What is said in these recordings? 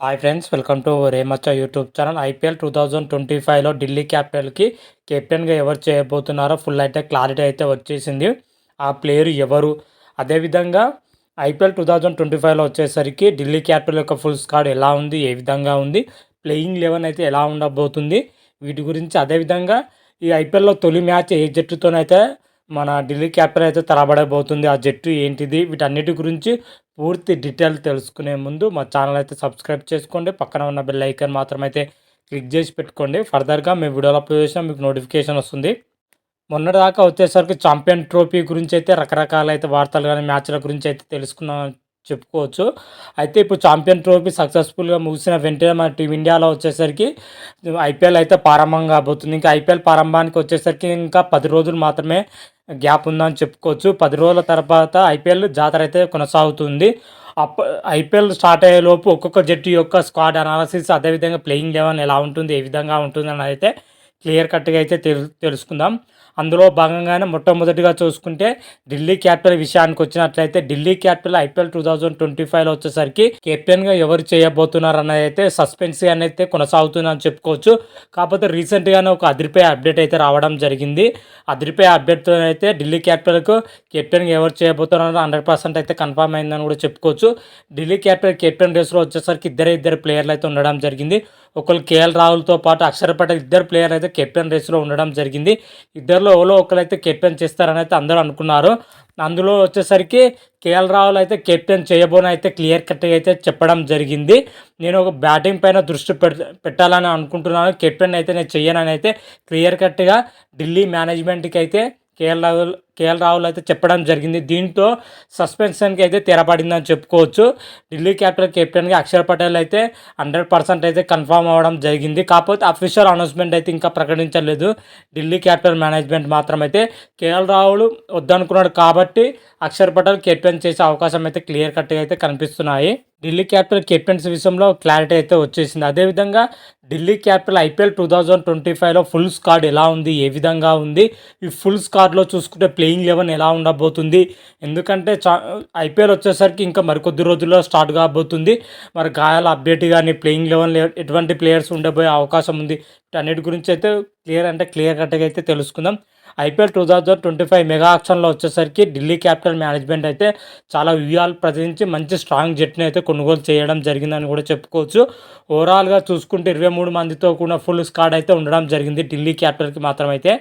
Hi friends welcome to రేమచ్చ YouTube channel IPL two thousand twenty ఫైవ్లో ఢిల్లీ క్యాపిటల్కి కెప్టెన్గా ఎవరు చేయబోతున్నారో ఫుల్ అయితే క్లారిటీ అయితే వచ్చేసింది. ఆ ప్లేయర్ ఎవరు? అదేవిధంగా ఐపీఎల్ టూ థౌజండ్ ట్వంటీ ఫైవ్లో వచ్చేసరికి ఢిల్లీ క్యాపిటల్ యొక్క ఫుల్ స్కాడ్ ఎలా ఉంది? ఏ విధంగా ఉంది? ప్లేయింగ్ లెవెన్ అయితే ఎలా ఉండబోతుంది? వీటి గురించి అదేవిధంగా ఈ ఐపీఎల్లో తొలి మ్యాచ్ ఏ జట్టుతోనైతే మన ఢిల్లీ క్యాపిటల్ అయితే తరబడబోతుంది ఆ జట్టు ఏంటిది? వీటన్నిటి గురించి పూర్తి డీటెయిల్ తెలుసుకునే ముందు మా ఛానల్ అయితే సబ్స్క్రైబ్ చేసుకోండి. పక్కన ఉన్న బెల్ ఐకాన్ మాత్రం అయితే క్లిక్ చేసి పెట్టుకోండి. ఫర్దర్గా మేము వీడియోలో అప్లోడ్ చేసినా మీకు నోటిఫికేషన్ వస్తుంది. మొన్నటిదాకా వచ్చేసరికి ఛాంపియన్ ట్రోఫీ గురించి అయితే రకరకాల అయితే వార్తలు కానీ మ్యాచ్ల గురించి అయితే తెలుసుకున్న చెప్పుకోవచ్చు. అయితే ఇప్పుడు ఛాంపియన్ ట్రోఫీ సక్సెస్ఫుల్గా ముగిసిన వెంటనే మన టీమిండియాలో వచ్చేసరికి ఐపీఎల్ అయితే ప్రారంభం కాబోతుంది. ఇంకా ఐపీఎల్ ప్రారంభానికి వచ్చేసరికి ఇంకా పది రోజులు మాత్రమే గ్యాప్ ఉందని చెప్పుకోవచ్చు. పది రోజుల తర్వాత ఐపీఎల్ జాతర అయితే కొనసాగుతుంది. అప్ప ఐపీఎల్ స్టార్ట్ అయ్యే లోపు ఒక్కొక్క జట్టు యొక్క స్క్వాడ్ అనాలసిస్ అదేవిధంగా ప్లేయింగ్ లెవెన్ ఎలా ఉంటుంది ఏ విధంగా ఉంటుంది అని అయితే క్లియర్ కట్గా అయితే తెలు తెలుసుకుందాం. అందులో భాగంగానే మొట్టమొదటిగా చూసుకుంటే ఢిల్లీ క్యాపిటల్ విషయానికి వచ్చినట్లయితే Delhi capital IPL two thousand twenty ఫైవ్లో వచ్చేసరికి కెప్టెన్గా ఎవరు చేయబోతున్నారు అన్నది అయితే సస్పెన్స్ అయితే కొనసాగుతుందని చెప్పుకోవచ్చు. కాకపోతే రీసెంట్గానే ఒక అదిరిపై అప్డేట్ అయితే రావడం జరిగింది. అదిరిపై అప్డేట్తో అయితే ఢిల్లీ క్యాపిటల్కు కెప్టెన్గా ఎవరు చేయబోతున్నారో హండ్రెడ్ పర్సెంట్ అయితే కన్ఫర్మ్ అయిందని కూడా చెప్పుకోవచ్చు. ఢిల్లీ క్యాపిటల్ కెప్టెన్ రేస్లో వచ్చేసరికి ఇద్దరే ఇద్దరు ప్లేయర్లు అయితే ఉండడం జరిగింది. ఒకరు కేఎల్ రాహుల్తో పాటు అక్షర్ పటేల్ ఇద్దరు ప్లేయర్ అయితే కెప్టెన్ రేస్లో ఉండడం జరిగింది. ఇద్దరిలో ఎవరో ఒకరైతే కెప్టెన్ చేస్తారని అయితే అందరూ అనుకున్నారు. అందులో వచ్చేసరికి కేఎల్ రాహుల్ అయితే కెప్టెన్ చేయబోని అయితే క్లియర్ కట్గా అయితే చెప్పడం జరిగింది. నేను ఒక బ్యాటింగ్ పైన దృష్టి పెట్టాలని అనుకుంటున్నాను. కెప్టెన్ అయితే నేను చెయ్యనని అయితే క్లియర్ కట్గా ఢిల్లీ మేనేజ్మెంట్కి అయితే కేఎల్ రాహుల్ కేఎల్ రాహుల్ అయితే చెప్పడం జరిగింది. దీంతో సస్పెన్షన్కి అయితే తెరపడిందని చెప్పుకోవచ్చు. ఢిల్లీ క్యాపిటల్ కెప్టెన్గా అక్షర్ పటేల్ అయితే హండ్రెడ్ పర్సెంట్ అయితే కన్ఫామ్ అవ్వడం జరిగింది. కాకపోతే అఫీషియల్ అనౌన్స్మెంట్ అయితే ఇంకా ప్రకటించలేదు. ఢిల్లీ క్యాపిటల్ మేనేజ్మెంట్ మాత్రం అయితే కేఎల్ రాహుల్ వద్దనుకున్నాడు కాబట్టి అక్షర్ పటేల్ కెప్టెన్ చేసే అవకాశం అయితే క్లియర్ కట్గా అయితే కనిపిస్తున్నాయి. ఢిల్లీ క్యాపిటల్ కెప్టెన్స్ విషయంలో క్లారిటీ అయితే వచ్చేసింది. అదేవిధంగా Delhi capital IPL two thousand twenty ఫైవ్లో ఫుల్ స్కాడ్ ఎలా ఉంది? ఏ విధంగా ఉంది? ఈ ఫుల్ స్కాడ్లో చూసుకుంటే ప్లేయింగ్ లెవెన్ ఎలా ఉండబోతుంది? ఎందుకంటే చా ఐపీఎల్ వచ్చేసరికి ఇంకా మరికొద్ది రోజుల్లో స్టార్ట్ కాబోతుంది. మరి గాయాల అప్డేట్ కానీ ప్లేయింగ్ లెవెన్ ఎటువంటి ప్లేయర్స్ ఉండబోయే అవకాశం ఉంది? అన్నిటి గురించి అయితే క్లియర్ అంటే క్లియర్ కట్గా అయితే తెలుసుకుందాం. IPL two thousand twenty five mega ఆక్షన్లో వచ్చేసరికి ఢిల్లీ క్యాపిటల్ మేనేజ్మెంట్ అయితే చాలా వ్యూహాలు ప్రదర్శించి మంచి స్ట్రాంగ్ జట్టుని అయితే కొనుగోలు చేయడం జరిగిందని కూడా చెప్పుకోవచ్చు. ఓవరాల్గా చూసుకుంటే ఇరవై మూడు మందితో కూడా ఫుల్ స్కాడ్ అయితే ఉండడం జరిగింది ఢిల్లీ క్యాపిటల్కి మాత్రమైతే.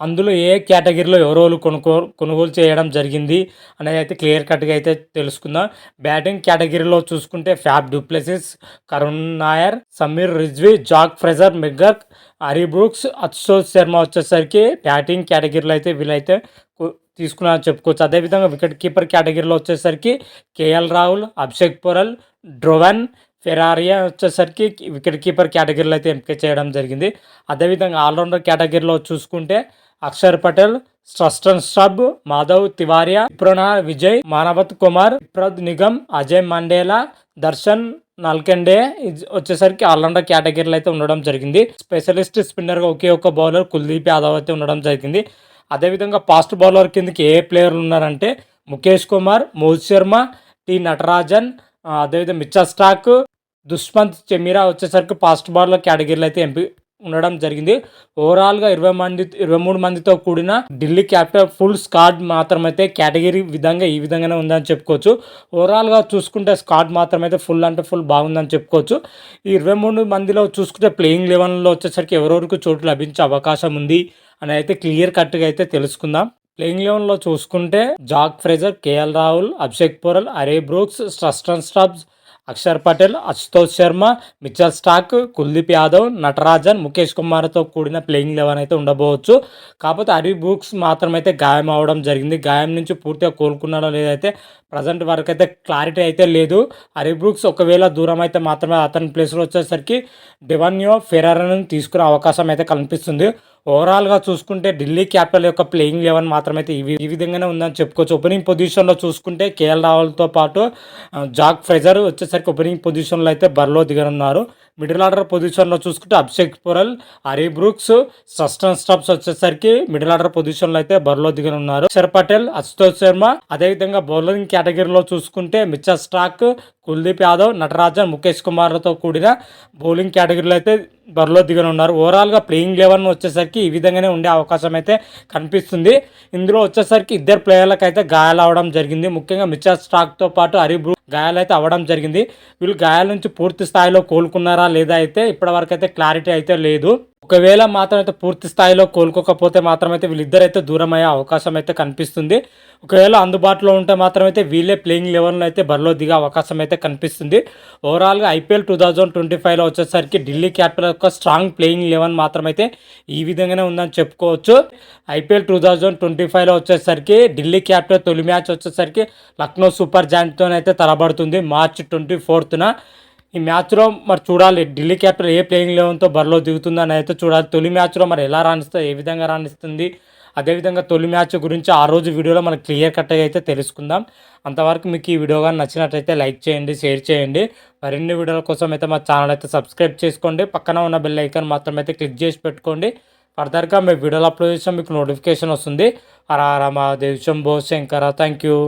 అందులో ఏ కేటగిరీలో ఎవరోలు కొనుక్కో కొనుగోలు చేయడం జరిగింది అనేది అయితే క్లియర్ కట్గా అయితే తెలుసుకుందాం. బ్యాటింగ్ కేటగిరీలో చూసుకుంటే Faf du Plessis Karun Nair Sameer Rizvi Jake Fraser McGurk Harry Brooks Ashok Sharma వచ్చేసరికి బ్యాటింగ్ కేటగిరీలో అయితే వీళ్ళైతే తీసుకున్నారని చెప్పుకోవచ్చు. అదేవిధంగా వికెట్ కీపర్ కేటగిరీలో వచ్చేసరికి KL Rahul Abhishek Porel Donovan Ferreira వచ్చేసరికి వికెట్ కీపర్ కేటగిరీలో అయితే ఎంపిక చేయడం జరిగింది. అదేవిధంగా ఆల్రౌండర్ కేటగిరీలో చూసుకుంటే అక్షర్ పటేల్ స్ట్రస్టన్ సబ్ మాధవ్ తివారియా ప్రణా విజయ్ మానవత్ కుమార్ ప్రద్ నిగమ్ అజయ్ మండేలా దర్శన్ నల్కెండే వచ్చేసరికి ఆల్రౌండర్ కేటగిరీలో అయితే ఉండడం జరిగింది. స్పెషలిస్ట్ స్పిన్నర్గా ఒకే ఒక్క బౌలర్ కుల్దీప్ యాదవ్ అయితే ఉండడం జరిగింది. అదేవిధంగా ఫాస్ట్ బౌలర్ కిందకి ఏ ప్లేయర్లు ఉన్నారంటే ముఖేష్ కుమార్ మోహిత్ శర్మ టి నటరాజన్ అదేవిధంగా మిచ్చా స్టాక్ దుష్మంత్ చెమీరా వచ్చేసరికి ఫాస్ట్ బౌలర్ కేటగిరీలో అయితే ఎంపీ ఉండడం జరిగింది. ఓవరాల్గా ఇరవై మంది ఇరవై మూడు మందితో కూడిన ఢిల్లీ క్యాపిటల్ ఫుల్ స్కాడ్ మాత్రమైతే కేటగిరీ విధంగా ఈ విధంగానే ఉందని చెప్పుకోవచ్చు. ఓవరాల్గా చూసుకుంటే స్కాడ్ మాత్రమైతే ఫుల్ అంటే ఫుల్ బాగుందని చెప్పుకోవచ్చు. ఈ ఇరవై మూడు మందిలో చూసుకుంటే ప్లేయింగ్ లెవెన్లో వచ్చేసరికి ఎవరెవరికి చోటు లభించే అవకాశం ఉంది అని అయితే క్లియర్ కట్గా అయితే తెలుసుకుందాం. ప్లేయింగ్ లెవెన్లో చూసుకుంటే Jake Fraser KL Rahul Abhishek Porel Harry Brooks Tristan Stubbs Axar Patel Ashutosh Sharma Mitchell Starc Kuldeep Yadav Natarajan Mukesh కుమార్తో కూడిన ప్లేయింగ్ లెవెన్ అయితే ఉండబోవచ్చు. కాకపోతే హరి బుక్స్ మాత్రమైతే గాయం అవడం జరిగింది. గాయం నుంచి పూర్తిగా కోలుకున్నాడో లేదైతే ప్రజెంట్ వరకు అయితే క్లారిటీ అయితే లేదు. హరి బ్రూక్స్ ఒకవేళ దూరం అయితే మాత్రమే అతని ప్లేస్లో వచ్చేసరికి డివన్యో ఫెరారన్ తీసుకునే అవకాశం అయితే కనిపిస్తుంది ఓవరాల్గా చూసుకుంటే ఢిల్లీ క్యాపిటల్ యొక్క ప్లేయింగ్ లెవెన్ మాత్రమైతే ఇవి ఈ విధంగానే ఉందని చెప్పుకోవచ్చు. ఓపెనింగ్ పొజిషన్లో చూసుకుంటే కేఎల్ రాహుల్తో పాటు జాక్ ఫ్రెజర్ వచ్చేసరికి ఓపెనింగ్ పొజిషన్లో అయితే బరిలో దిగనున్నారు. మిడిల్ ఆర్డర్ పొజిషన్లో చూసుకుంటే Abhishek Porel Harry Brooks Tristan Stubbs వచ్చేసరికి మిడిల్ ఆర్డర్ పొజిషన్లో అయితే బరిలో దిగనున్నారు ఉన్నారు. అక్షర్ పటేల్ అశుతోష్ శర్మ అదేవిధంగా బౌలరింగ్ కేటగిరీలో చూసుకుంటే మిచ్చర్ స్టాక్ కుల్దీప్ యాదవ్ నటరాజన్ ముఖేష్ కుమార్లతో కూడిన బౌలింగ్ కేటగిరీలో అయితే బరిలో దిగనున్నారు ఓవరాల్గా ప్లేయింగ్ లెవెన్ వచ్చేసరికి ఈ విధంగానే ఉండే అవకాశం అయితే కనిపిస్తుంది. ఇందులో వచ్చేసరికి ఇద్దరు ప్లేయర్లకు అయితే గాయాలు అవడం జరిగింది. ముఖ్యంగా మిచ్చర్ స్టాక్తో పాటు హరి బ్రూ గాయాలైతే అయితే అవ్వడం జరిగింది. వీళ్ళు గాయాల నుంచి పూర్తి స్థాయిలో కోలుకున్నారా లేదా అయితే ఇప్పటివరకు అయితే క్లారిటీ అయితే లేదు. ఒకవేళ మాత్రం అయితే పూర్తి స్థాయిలో కోలుకోకపోతే మాత్రం అయితే వీళ్ళిద్దరైతే దూరం అయ్యే అవకాశం అయితే కనిపిస్తుంది. ఒకవేళ అందుబాటులో ఉంటే మాత్రం అయితే వీళ్ళే ప్లేయింగ్ లెవెల్లో అయితే బరిలో దిగే అవకాశం అయితే కనిపిస్తుంది. ఓవరాల్గా ఐపీఎల్ టూ థౌజండ్ ట్వంటీ ఫైవ్లో వచ్చేసరికి ఢిల్లీ క్యాపిటల్ యొక్క స్ట్రాంగ్ ప్లేయింగ్ లెవెన్ మాత్రమైతే ఈ విధంగానే ఉందని చెప్పుకోవచ్చు. ఐపీఎల్ టూ థౌజండ్ ట్వంటీ ఫైవ్లో వచ్చేసరికి ఢిల్లీ క్యాపిటల్ తొలి మ్యాచ్ వచ్చేసరికి లక్నో సూపర్ జాయింట్తో అయితే తలబడుతుంది. మార్చ్ ట్వంటీ ఫోర్త్న ఈ మ్యాచ్లో మరి చూడాలి. ఢిల్లీ క్యాపిటల్ ఏ ప్లేయింగ్ లెవెన్తో బరిలో దిగుతుందని అయితే చూడాలి. తొలి మ్యాచ్లో మరి ఎలా రాణిస్తుంది ఏ విధంగా రాణిస్తుంది? అదేవిధంగా తొలి మ్యాచ్ గురించి ఆ రోజు వీడియోలో మనకు క్లియర్ కట్గా అయితే తెలుసుకుందాం. అంతవరకు మీకు ఈ వీడియో కానీ నచ్చినట్లయితే లైక్ చేయండి షేర్ చేయండి. మరిన్ని వీడియోల కోసం అయితే మా ఛానల్ అయితే సబ్స్క్రైబ్ చేసుకోండి. పక్కన ఉన్న బెల్ ఐకాన్ మాత్రం అయితే క్లిక్ చేసి పెట్టుకోండి. ఫర్దర్గా మేము వీడియోలు అప్లోడ్ చేసాం మీకు నోటిఫికేషన్ వస్తుంది. హర హర మహాదేవ్ శంభో శంకర. Thank you